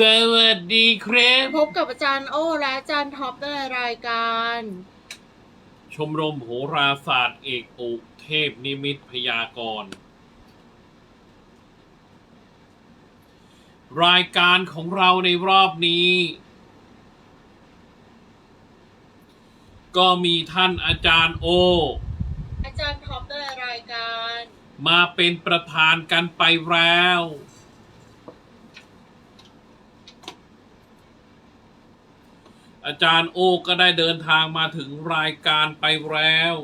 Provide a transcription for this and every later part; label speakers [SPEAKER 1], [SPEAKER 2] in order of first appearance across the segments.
[SPEAKER 1] สวัสดีครับ
[SPEAKER 2] พบกับอาจารย์โอ้และอาจารย์ท็อปในรายการ
[SPEAKER 1] ชมรมโหราศาสตร์เอกอุเทพนิมิตพยากรณ์รายการของเราในรอบนี้ ก็มีท่านอาจารย์โอ
[SPEAKER 2] อาจารย์ท็อปในรายการ
[SPEAKER 1] มาเป็นประธานกันไปแล้ว อาจารย์โอก็ได้เดินทางมาถึงรายการไปแล้ว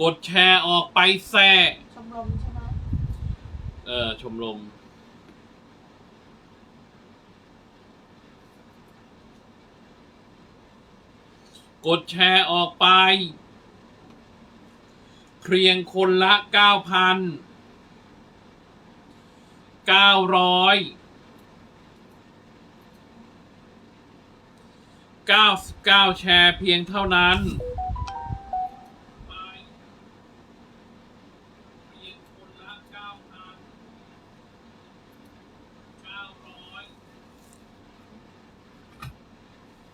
[SPEAKER 1] กดแชร์ออกไปแซ่
[SPEAKER 2] ชมรมใช่ไหม
[SPEAKER 1] เออ ชมรมกดแชร์ออกไป เพียงคนละเก้าพัน เก้าร้อยเก้าเก้าแชร์เพียงเท่านั้นไปเพียงคนละเก้าพันเก้าร้อย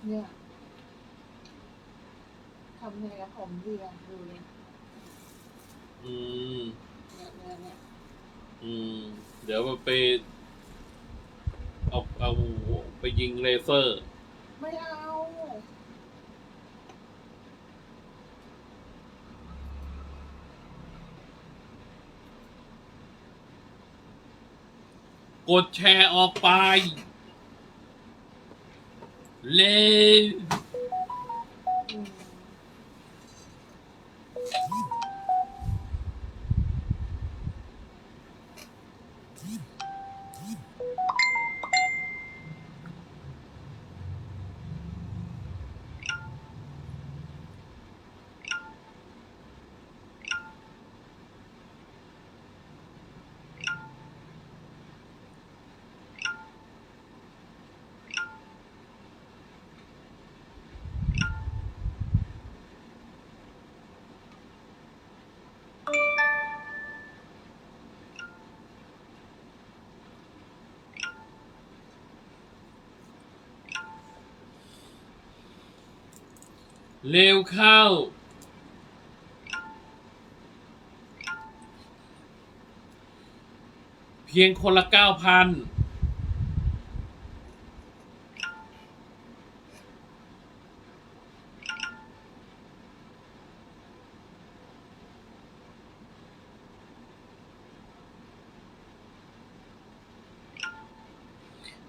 [SPEAKER 2] เนี่ยทำไงกับผมดีอะดูเลย
[SPEAKER 1] อืม
[SPEAKER 2] เนี่ยเนี่ยเนี่ย
[SPEAKER 1] อืม เดี๋ยวไปเอาเอาไปยิงเลเซอร์
[SPEAKER 2] ไม่เอา
[SPEAKER 1] กดแชร์ออกไปเร็ เร็วเข้า เพียงคนละเก้าพัน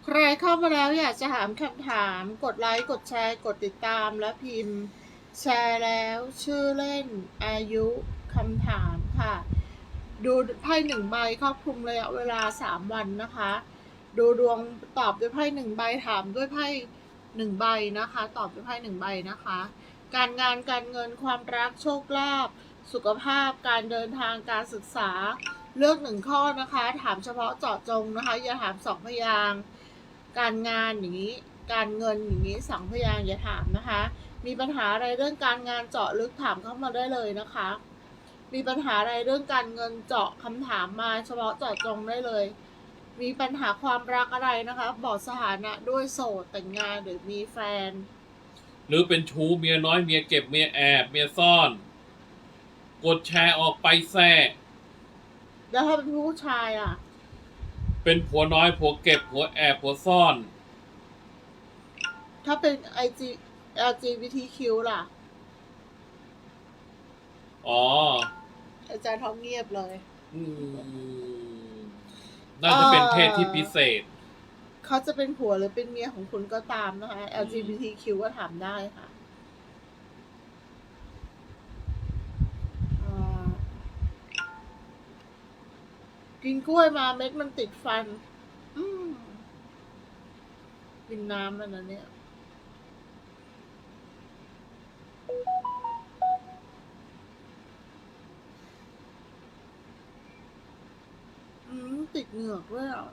[SPEAKER 2] ใครเข้ามาแล้วอยากจะถามคำถาม กดไลค์ กดแชร์ กดติดตามและพิมพ์ แชร์แล้วชื่อเล่น อายุคำถามค่ะ ดูไพ่หนึ่งใบครอบคลุมระยะเวลาสามวันนะคะ ดูดวงตอบด้วยไพ่หนึ่งใบถามด้วยไพ่หนึ่งใบนะคะ ตอบด้วยไพ่หนึ่งใบนะคะ การงานการเงินความรักโชคลาภสุขภาพการเดินทางการศึกษาเลือกหนึ่งข้อนะคะ ถามเฉพาะเจาะจงนะคะ อย่าถามสองพยางการงานอย่างนี้ การเงินอย่างนี้สองพยางอย่าถามนะคะ มีปัญหาอะไรเรื่องการงานเจาะลึกถามเข้ามาได้เลยนะคะ มีปัญหาอะไรเรื่องการเงินเจาะคำถามมาเฉพาะเจาะจงได้เลย มีปัญหาความรักอะไรนะคะ บอกสถานะด้วยโสดแต่งงานหรือมีแฟน
[SPEAKER 1] หรือเป็นชู้เมียน้อยเมียเก็บเมียแอบเมียซ่อน กดแชร์ออกไปแซ่
[SPEAKER 2] แล้วถ้าเป็นผู้ชายอะ
[SPEAKER 1] เป็นผัวน้อยผัวเก็บผัวแอบผัวซ่อน
[SPEAKER 2] ถ้าเป็น IG LGBTQ ล่ะ
[SPEAKER 1] อ๋อ
[SPEAKER 2] อาจารย์ท้องเงียบเลย
[SPEAKER 1] อืมน่าจะเป็นเพศที่พิเศษ
[SPEAKER 2] เขาจะเป็นผัวหรือเป็นเมียของคุณก็ตามนะคะ LGBTQ ก็ถามได้ค่ะอ่ากินกล้วยมาเม็ดมันติดฟัน อืมกินน้ำมันนะเนี่ย อืม ติดเหงือกด้วยอะ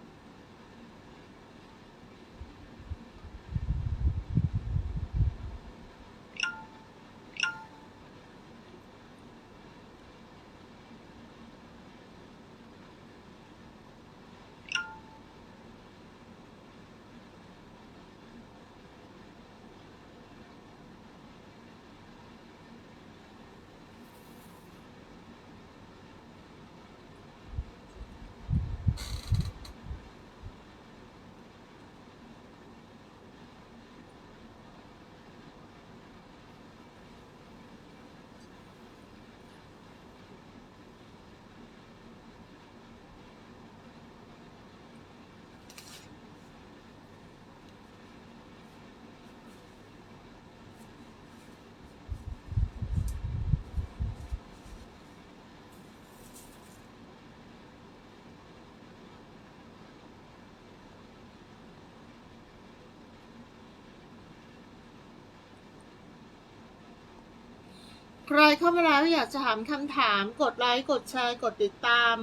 [SPEAKER 2] ใครเข้ามาแล้วอยากจะถามคำถาม กดไลค์ กดแชร์ กดติดตาม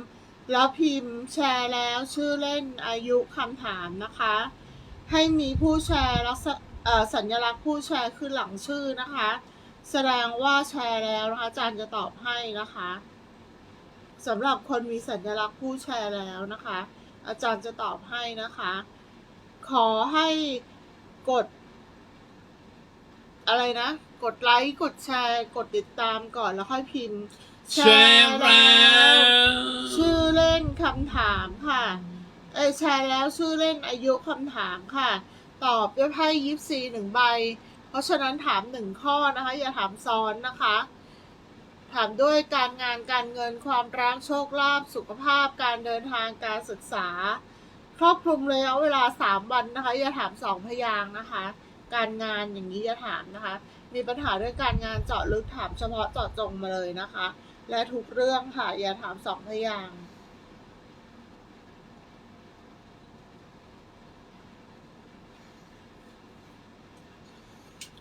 [SPEAKER 2] แล้วพิมพ์แชร์แล้วชื่อเล่นอายุคำถามนะคะ ให้มีผู้แชร์ลักษณะสัญลักษณ์ผู้แชร์คือหลังชื่อนะคะ แสดงว่าแชร์แล้วนะคะอาจารย์จะตอบให้นะคะสำหรับคนมีสัญลักษณ์ผู้แชร์แล้วนะคะ อาจารย์จะตอบให้นะคะ ขอให้กด อะไรนะ กดไลค์กดแชร์ กดติดตามก่อนแล้วค่อยพิมพ์
[SPEAKER 1] แชร์แล้ว
[SPEAKER 2] ชื่อเล่นคำถามค่ะ เอยแชร์แล้วชื่อเล่นอายุคำถามค่ะ ตอบด้วยไพ่ยิปซีหนึ่งใบ เพราะฉะนั้นถามหนึ่งข้อนะคะ อย่าถามซ้อนนะคะ ถามด้วยการงานการเงินความรักโชคลาภสุขภาพการเดินทางการศึกษา ครอบคลุมระยะเวลาสามวันนะคะ อย่าถามสองพยางค์นะคะ การงานอย่างนี้อย่าถามนะคะ มีปัญหาเรื่องการงานเจาะลึกถามเฉพาะเจาะจงมาเลยนะคะ และทุกเรื่องค่ะอย่าถามสองพยางค์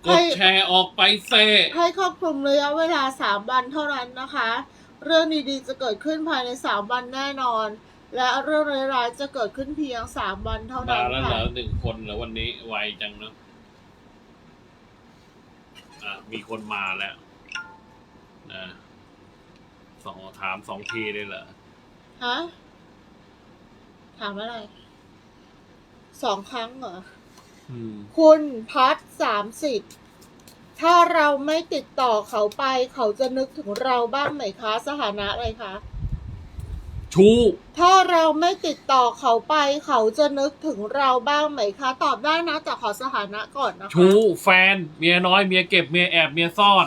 [SPEAKER 1] กดแชร์ออกไปเซ
[SPEAKER 2] ให้ครอบคลุมระยะเวลาสามวันเท่านั้นนะคะ เรื่องดีๆจะเกิดขึ้นภายในสามวันแน่นอน และเรื่องร้ายๆจะเกิดขึ้นเพียงสามวันเท่า
[SPEAKER 1] มา
[SPEAKER 2] นั้น
[SPEAKER 1] แล้วเหร
[SPEAKER 2] ค่ะ
[SPEAKER 1] อหนึ่งคนเหรอวันนี้ไวจังเนอะ อะมีคนมาแล้วนะสองถามสองทีเลยเหรอ
[SPEAKER 2] ฮะ ถามอะไร สองครั้งเหรอ
[SPEAKER 1] อืม
[SPEAKER 2] คุณพัดสามสิบถ้าเราไม่ติดต่อเขาไป เขาจะนึกถึงเราบ้างไหมคะ สถานะอะไรคะ
[SPEAKER 1] ชู้
[SPEAKER 2] ถ้าเราไม่ติดต่อเขาไปเขาจะนึกถึงเราบ้างไหมคะ ตอบได้นะแต่ขอสถานะก่อนนะคะ
[SPEAKER 1] ชู้ แฟน เมียน้อย เมียเก็บ เมียแอบ เมียซ่อน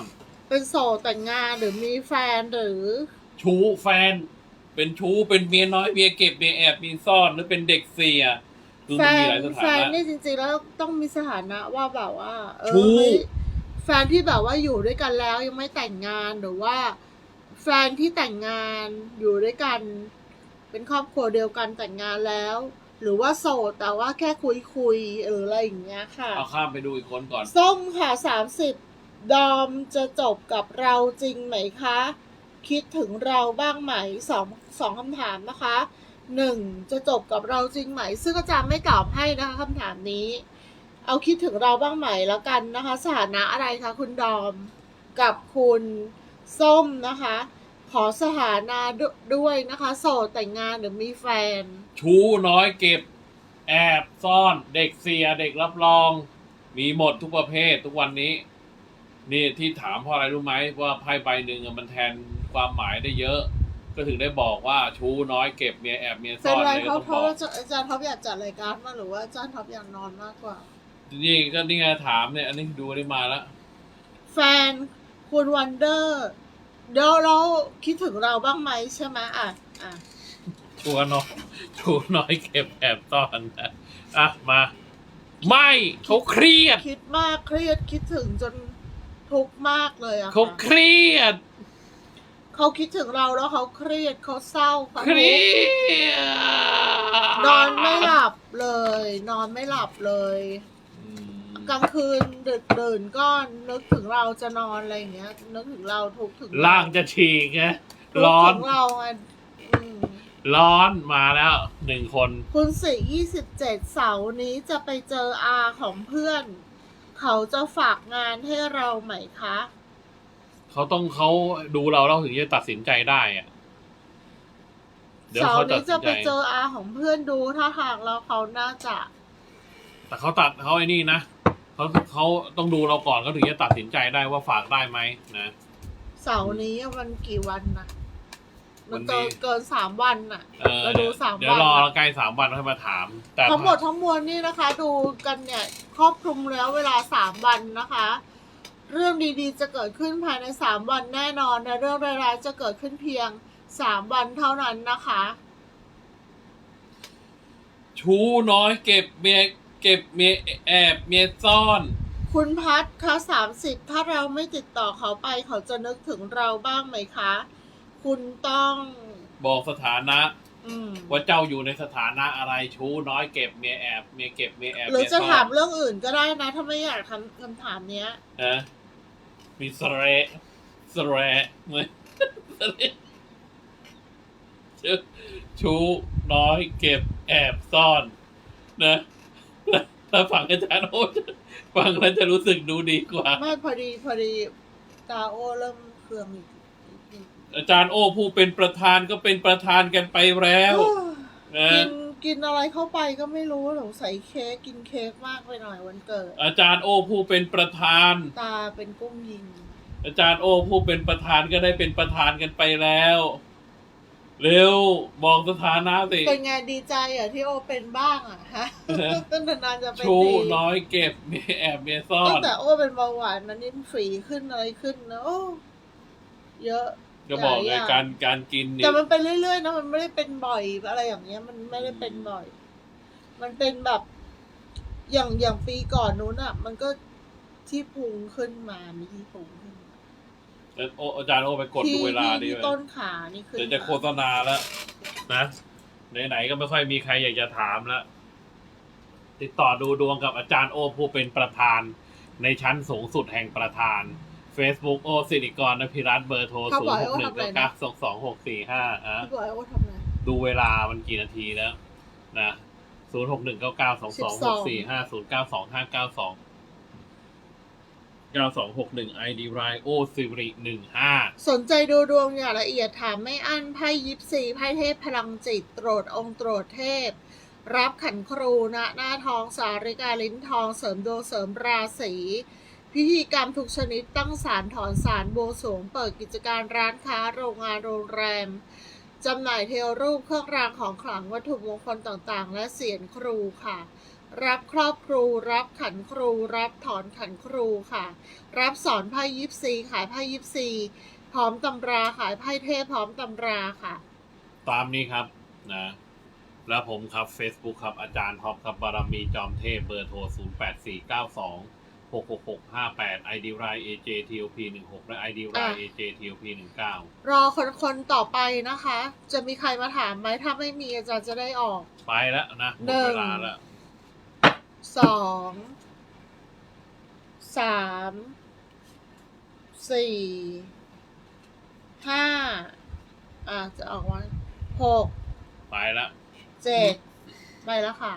[SPEAKER 2] เป็นโสดแต่งงานหรือมีแฟนหรือ
[SPEAKER 1] ชู้ แฟน เป็นชู้ เป็นเมียน้อย เมียเก็บ เมียแอบ เมียซ่อน หรือเป็นเด็กเสีย คือ
[SPEAKER 2] แฟ
[SPEAKER 1] มันมี
[SPEAKER 2] น
[SPEAKER 1] หลายสถา
[SPEAKER 2] แฟน
[SPEAKER 1] นะ
[SPEAKER 2] นี่จริงๆแล้วต้องมีสถานะว่าแบบว่าเออ
[SPEAKER 1] ชู้
[SPEAKER 2] เฮ้ยแฟนที่แบบว่าอยู่ด้วยกันแล้วยังไม่แต่งงานหรือว่า แฟนที่แต่งงานอยู่ด้วยกัน เป็นครอบครัวเดียวกันแต่งงานแล้ว หรือว่าโสดแต่ว่าแค่คุยคุยๆหรืออะไรอย่างเงี้ยค่ะ
[SPEAKER 1] เอาข้ามไปดูอีกคนก่อน
[SPEAKER 2] ส้มค่ะสามสิบดอมจะจบกับเราจริงไหมคะ คิดถึงเราบ้างไหมสองสองคำถามนะคะหนึ่งจะจบกับเราจริงไหม ซึ่งอาจารย์ไม่ตอบให้นะคะคำถามนี้ เอาคิดถึงเราบ้างไหมแล้วกันนะคะ สถานะอะไรคะคุณดอม กับคุณ ส้มนะคะ ขอสถานะดด้วยนะคะ โสดแต่งงานหรือมีแฟน
[SPEAKER 1] ชู้น้อยเก็บ แอบซ่อน เด็กเสียเด็กรับรอง มีหมดทุกประเภททุกวันนี้ นี่ที่ถามเพราะอะไรรู้ไหมว่าไพ่ใบหนึ่งอะมันแทนความหมายได้เยอะ ก็ถึงได้บอกว่าชู้น้อยเก็บเมียแอบเมีย
[SPEAKER 2] เป็
[SPEAKER 1] ซ่
[SPEAKER 2] น
[SPEAKER 1] อน
[SPEAKER 2] ไร
[SPEAKER 1] เลย
[SPEAKER 2] เขา
[SPEAKER 1] ต้อง
[SPEAKER 2] เพ
[SPEAKER 1] บ
[SPEAKER 2] ราะ
[SPEAKER 1] อก
[SPEAKER 2] ว่าอาจารย์ท็อปอยากจัดรายการมาหรือว่าอาจารย์ท็อปอยากนอนมากกว่า
[SPEAKER 1] นี่ก็นี่ไงถามเนี่ย อันนี้ดูได้มาแล้ว
[SPEAKER 2] แฟนคุณวันเดอร์ เดี๋ยวเราคิดถึงเราบ้างไหมใช่ไหมอะอะ
[SPEAKER 1] ชัวน้อยชู้น้อยเก็บแอบซ่อนนะอะมา ไม่เขาเครียด
[SPEAKER 2] คิดมากเครียดคิดถึงจนทุกข์มากเลยอะ
[SPEAKER 1] เขา
[SPEAKER 2] ค่ะ
[SPEAKER 1] เครียด
[SPEAKER 2] เขาคิดถึงเราแล้วเขาเครียดเขาเศร้าเขา
[SPEAKER 1] เครียด
[SPEAKER 2] นอนไม่หลับเลย นอนไม่หลับเลย
[SPEAKER 1] อืม
[SPEAKER 2] กลางคืนดึกดื่นก็นึกถึงเราจะนอนอะไรอย่างเงี้ย นึกถึงเราทุกข์ถึงเร
[SPEAKER 1] ล่างจะฉีกไง
[SPEAKER 2] ทุกข์
[SPEAKER 1] ร้อน
[SPEAKER 2] ถึงเราไงอืม
[SPEAKER 1] ร้อนมาแล้วหนึ่งคน
[SPEAKER 2] คุณสี่ยี่สิบเจ็ดเสาร์นี้จะไปเจออาของเพื่อน เขาจะฝากงานให้เราไหมคะ
[SPEAKER 1] เขาต้องเขาดูเราเราถึงจะตัดสินใจได้อะเดี๋ยว
[SPEAKER 2] เสา
[SPEAKER 1] เขา
[SPEAKER 2] ร์
[SPEAKER 1] ตัด
[SPEAKER 2] นี้
[SPEAKER 1] สิ
[SPEAKER 2] จะ
[SPEAKER 1] น
[SPEAKER 2] ไป
[SPEAKER 1] ใจ
[SPEAKER 2] เจออาของเพื่อนดูท่าทางแล้วเขาน่าจะ
[SPEAKER 1] แต่เขาตัดเขาไอ้นี่นะ เขาเขาต้องดูเราก่อนเขาถึงจะตัดสินใจได้ว่าฝากได้ไหมนะ
[SPEAKER 2] เสาร์นี้มันกี่วันนะมัน
[SPEAKER 1] วันนี้
[SPEAKER 2] เกินเกินสามวันน่ะ
[SPEAKER 1] เออ
[SPEAKER 2] เราดูสาม
[SPEAKER 1] เดี๋ยวรอ
[SPEAKER 2] วันอะ
[SPEAKER 1] ใกล้สามวันค่อยมาถาม แต่
[SPEAKER 2] ทั้งหมดทั้งมวลนี่นะคะ ดูกันเนี่ยครอบคลุมแล้วเวลาสามวันนะคะ เรื่องดีๆจะเกิดขึ้นภายในสามวันแน่นอนและเรื่องร้ายๆจะเกิดขึ้นเพียงสามวันเท่านั้นนะคะ
[SPEAKER 1] ชู้น้อยเก็บเมีย เก็บเมียแอบเมียซ่อน
[SPEAKER 2] คุณพัดคะสามสิบถ้าเราไม่ติดต่อเขาไปเขาจะนึกถึงเราบ้างไหมคะ คุณต้อง
[SPEAKER 1] บอกสถานะ
[SPEAKER 2] อืม
[SPEAKER 1] ว่าเจ้าอยู่ในสถานะอะไรชู้น้อยเก็บเมียแอบเมียเก็บเมียแอบ
[SPEAKER 2] หรือ
[SPEAKER 1] เมีย
[SPEAKER 2] จะ
[SPEAKER 1] ซ่น
[SPEAKER 2] ถามเรื่องอื่นก็ได้นะ ถ้าไม่อยากทำคำถามเนี้ย
[SPEAKER 1] นะมีสเระสแรเหมือนชื่อชูน้อยเก็บแอบซ่อนนะ ถ้าฟังอาจารย์โอ๊ตฟังแล้วจะรู้สึกดูดีกว่า
[SPEAKER 2] ไม่พอดีพอดีตาโอเริ่มเคืองอีกอีก
[SPEAKER 1] อาจารย์โอ้ผู้เป็นประธานก็เป็นประธานกันไปแล้ว
[SPEAKER 2] โอ้
[SPEAKER 1] นะ
[SPEAKER 2] กินกินอะไรเข้าไปก็ไม่รู้สงสัยเค้กกินเค้กมากไปหน่อยวันเกิด
[SPEAKER 1] อาจารย์โอ้ผู้เป็นประธาน
[SPEAKER 2] ตาเป็นกุ้งยิง
[SPEAKER 1] อาจารย์โอ้ผู้เป็นประธานก็ได้เป็นประธานกันไปแล้ว เร็วบอกสถานะสิ
[SPEAKER 2] เป็นไงดีใจเหรอะที่โอเป็นบ้างอะฮะนานๆจะเป็น
[SPEAKER 1] ชู
[SPEAKER 2] ดี
[SPEAKER 1] น้อยเก็บมีแอบมีซ่อ
[SPEAKER 2] ตั้ง
[SPEAKER 1] น
[SPEAKER 2] แต่โอเป็นเบาหวานมันนี่ฝีขึ้นอะไรขึ้นนะโอ้เยอะ
[SPEAKER 1] ก็บอก
[SPEAKER 2] ห
[SPEAKER 1] เล
[SPEAKER 2] ลายอย่าง
[SPEAKER 1] การการกินนี่
[SPEAKER 2] แต่มันเป็นเรื่อยๆนะมันไม่ได้เป็นบ่อยอะไรอย่างเงี้ย มันไม่ได้เป็นบ่อย มันเป็นแบบ อย่างอย่างปีก่อนนู้นอะ มันก็ที่พุงขึ้นมามีที่พุงขึ้นมา
[SPEAKER 1] โอ้อาจารย์โอ้ไปกดดู
[SPEAKER 2] ที่
[SPEAKER 1] เวลาดิ
[SPEAKER 2] ที่
[SPEAKER 1] เว้ย
[SPEAKER 2] ต้นขานี่ขึ้น
[SPEAKER 1] เดี๋ยวจะ
[SPEAKER 2] มา
[SPEAKER 1] โฆษณาแล้ว นะไหนๆก็ไม่ค่อยมีใครอยากจะถามแล้วติดต่อดูดวงกับอาจารย์โอผู้เป็นประธาน ในชั้นสูงสุดแห่งประธาน Facebook โอสิริกรนภิรัตน์เบอร์โทร
[SPEAKER 2] เขา
[SPEAKER 1] 0
[SPEAKER 2] บอก
[SPEAKER 1] 6
[SPEAKER 2] ให้โอ
[SPEAKER 1] 1
[SPEAKER 2] ทำอะไร
[SPEAKER 1] 9
[SPEAKER 2] นะ
[SPEAKER 1] 9 2 2 6 4 5อะ
[SPEAKER 2] พี่บอยโอทำไง
[SPEAKER 1] ดูเวลามันกี่นาทีแล้วนะ0 6 1 9 9 2 2 6 4 5 0 9 2 5 9 2 9261 ID r i o สิ ริ15
[SPEAKER 2] สนใจดูดวงอย่างละเอียดถามไม่อั้นไพ่ยิปซีไพ่เทพพลังจิต โตรดองค์โตรดเทพ รับขันครูณหน้าทองสาริกาลิ้นทองเสริมดวงเสริมราศีพิธีกรรมทุกชนิดตั้งสารถอนสารบสวงเปิดกิจการร้านค้าโรงงานโรงแรมจำหน่ายเทวรูปเครื่องรางของขลังวัตถุมงคลต่างๆ และเสียนครูค่ะ รับครอบครู รับขันครู รับถอนขันครูค่ะ รับสอนไพ่ยิปซีขายไพ่ยิปซีพร้อมตำราขายไพ่เทพพร้อมตำราค่ะ
[SPEAKER 1] ตามนี้ครับนะ แล้วผมครับ Facebook ครับอาจารย์ท็อปครับบารมีจอมเทพเบอร์โทร 0 8 4 9 2 6 6 6 5 8 ID r i AJTOP 16และ ID r i
[SPEAKER 2] อะ
[SPEAKER 1] AJTOP 19
[SPEAKER 2] รอคนคนๆต่อไปนะคะ จะมีใครมาถามไหมถ้าไม่มีอาจารย์จะได้ออก
[SPEAKER 1] ไปแล้วนะหม
[SPEAKER 2] หนึ่
[SPEAKER 1] ด
[SPEAKER 2] ง
[SPEAKER 1] เวลาแล้ว
[SPEAKER 2] สองสามสี่ห้าอะจะออกว่าหก
[SPEAKER 1] ไปแล้ว
[SPEAKER 2] เจ็ดไปแล้วค่ะ